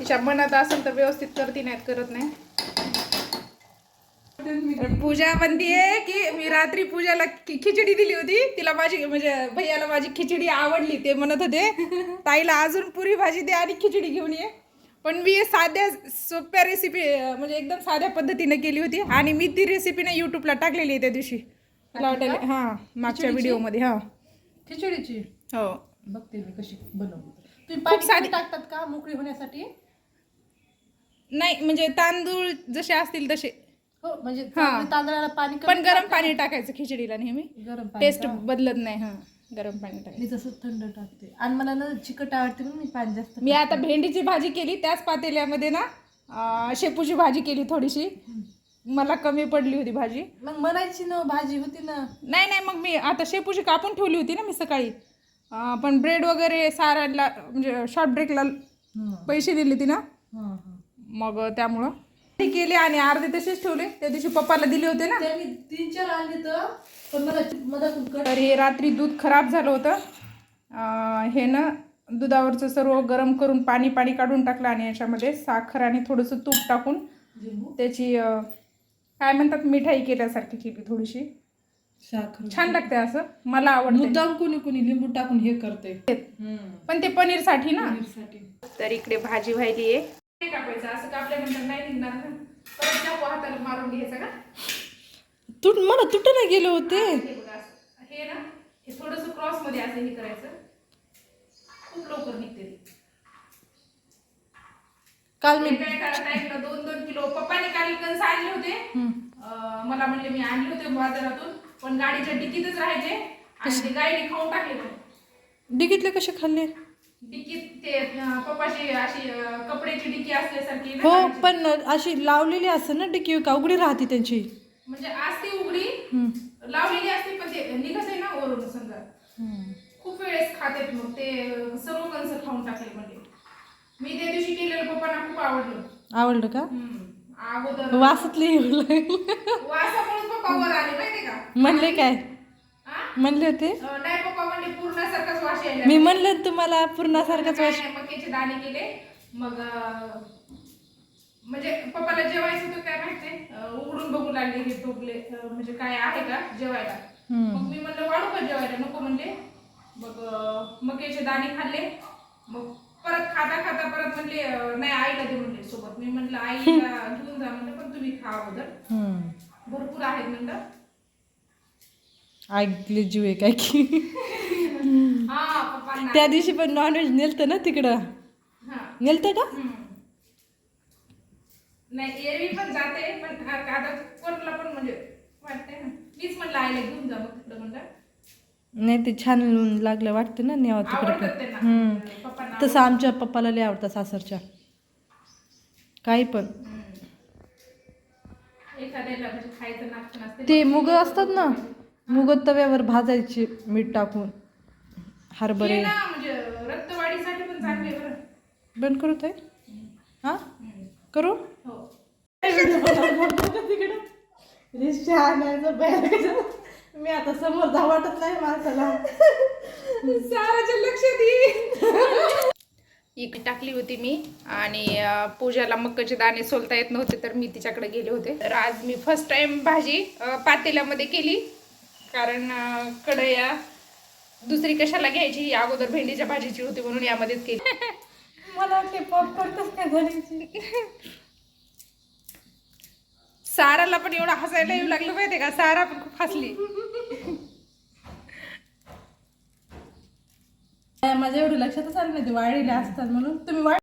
तिच्या मनात असेल तर व्यवस्थित करते नाहीत करत नाही. पूजा म्हणतीये की मी रात्री पूजाला खिचडी दिली होती. तिला माझी म्हणजे भैयाला माझी खिचडी आवडली ते म्हणत होते. ताईला अजून पुरी भाजी दे आणि खिचडी घेऊन ये. पण मी साध्या सोप्या रेसिपी म्हणजे एकदम साध्या पद्धतीने केली होती. आणि मी ती रेसिपी ना युट्यूबला टाकलेली आहे त्या दिवशी. मला वाटेल हां मागच्या व्हिडिओमध्ये हां. खिचडीची? हो. बघते मी कशी बनवली तुम्ही पाणी साधी- टाकतात का? मोकळी होण्यासाठी? नाही म्हणजे तांदूळ जसे असतील तसे. हो म्हणजे हा. तांदळाला पाणी कमी पण गरम पाणी टाकायचं खिचडीला नेहमी. गरम पाणी टेस्ट का? बदलत नाही हां. गरम पाणी टाकायचं. मी तसं थंड टाकते. आणि मला ना चिकट आवडते म्हणून मी पाणी जास्त मी आता भेंडीची भाजी केली त्याच पातेल्यामध्ये ना अं, शेपूची भाजी केली थोडीशी. मला कमी पडली होती भाजी. मग म्हणायची ना भाजी होती ना. नाही नाही मग मी आता शेपूची कापून ठेवली होती ना मी सकाळी. अं, पण ब्रेड वगैरे सारायला म्हणजे शॉर्ट ब्रेकला पैसे दिले ती ना. मग त्यामुळं. ते केले आणि अर्धे तसेच ठेवले. त्या दिवशी पप्पाला दिले होते ना. तीन चार आणले तर पण मला तर हे रात्री दूध खराब झालं होतं. अं, हे ना दुधावरचं सर्व गरम करून पाणी पाणी काढून टाकलं आणि याच्यामध्ये साखर आणि थोडंसं तूप टाकून लिंबू. त्याची अं, काय म्हणतात मिठाई केल्यासारखी केली थोडीशी. साखर. छान लागते असं. मला आवडते मुद्दाम कोणी कोणी लिंबू टाकून हे करते पण ते पनीरसाठी ना. साठी तर इकडे भाजी व्हायली आहे. नाही कापायचं. असं कापल्यानंतर नाही निघणार ना. परत चाकू हाताला मारून घ्यायचं का? तुट मला तुट नाही गेले होते. हे बघा असं. हे ना हे थोडंसं क्रॉसमध्ये असं हे करायचं. खूप लवकर निघते ते. काल मी काय करा टाईमला दोन दोन किलो. पप्पाने काल कणस आणले होते. अं, मला म्हणले मी आणले होते बाजारातून पण गाडीच्या डिकीतच राहायचे. आणि ते गाडीने खाऊन टाकले म्हणे डिगीतले कसे खाल्ले? हो. पण अशी लावलेली असते ना डिकी का उघडी राहते त्यांची? म्हणजे आज ती उघडी लावलेली असते पण ते निघत आहे ना वरून समजा. खूप वेळेस खातेत मग ते सर्व कणस खाऊन टाकले म्हणजे. मी त्या दिवशी केलेलं पप्पांना खूप आवडलं. आवडलं का. अगोदर वासातले. वासामुळे पप्पा वर आले माहितीये का? म्हणले काय? म्हणले होते? नाही पप्पा म्हणले पूर्णासारखाच वास यायला मी म्हणले तुम्हाला पूर्णासारखाच वास मक्याचे दाणे केले. मग म्हणजे पप्पाला जेवायचं होतं काय माहिती उघडून बघू लागले हे टोपले म्हणजे काय आहे का जेवायला. मग मी म्हणलं वाढू का जेवायला? नको म्हणले. मग मक्याचे दाणे खाल्ले. मग परत खाता खाता परत म्हणले नाही आईला दे म्हणले सोबत. मी म्हणलं आईला घेऊन जा म्हणलं पण तुम्ही खा अगोदर. भरपूर आहेत म्हणलं. ऐकले जीव आहे काय की हा पप्पांना त्या दिवशी पण नॉनव्हेज नेलतं ना तिकडं? नेलतं का. नाही एरवी पण जाते पण आ- आता कोणाला पण म्हणजे वाटतंय ना. मीच म्हणलं आईला घेऊन जा मग तिकडं म्हणलं. नाही ते छान लागलं वाटतं ना नेवा तिकडे तसं आमच्या पप्पाला लय आवडतं सासरच्या. काही पण. म्हणजे ते मुग असतात ना. मुग तव्यावर भाजायचे मीठ टाकून. हरभरे. ना म्हणजे रक्तवाढीसाठी पण चांगले बरं. बंद करू ते हा? करू? हो. मी आता समोर जा वाटत नाही माणसाला. साराच्या लक्षात येईल. इकडे टाकली होती मी आणि पूजाला मक्काचे दाणे सोलता येत नव्हते तर मी तिच्याकडे गेले होते. तर आज मी फर्स्ट टाइम भाजी पातेल्यामध्ये केली. कारण अं, कढया दुसरी कशाला घ्यायची? ही अगोदर भेंडीच्या भाजीची होती म्हणून यामध्येच केली. मला बनायची. साराला पण एवढं हसायला येऊ लागलं माहितीये का? सारा पण खूप हसली. माझ्या एवढं लक्षातच आलं नाही ते वाळलेले असतात म्हणून. तुम्ही वाळ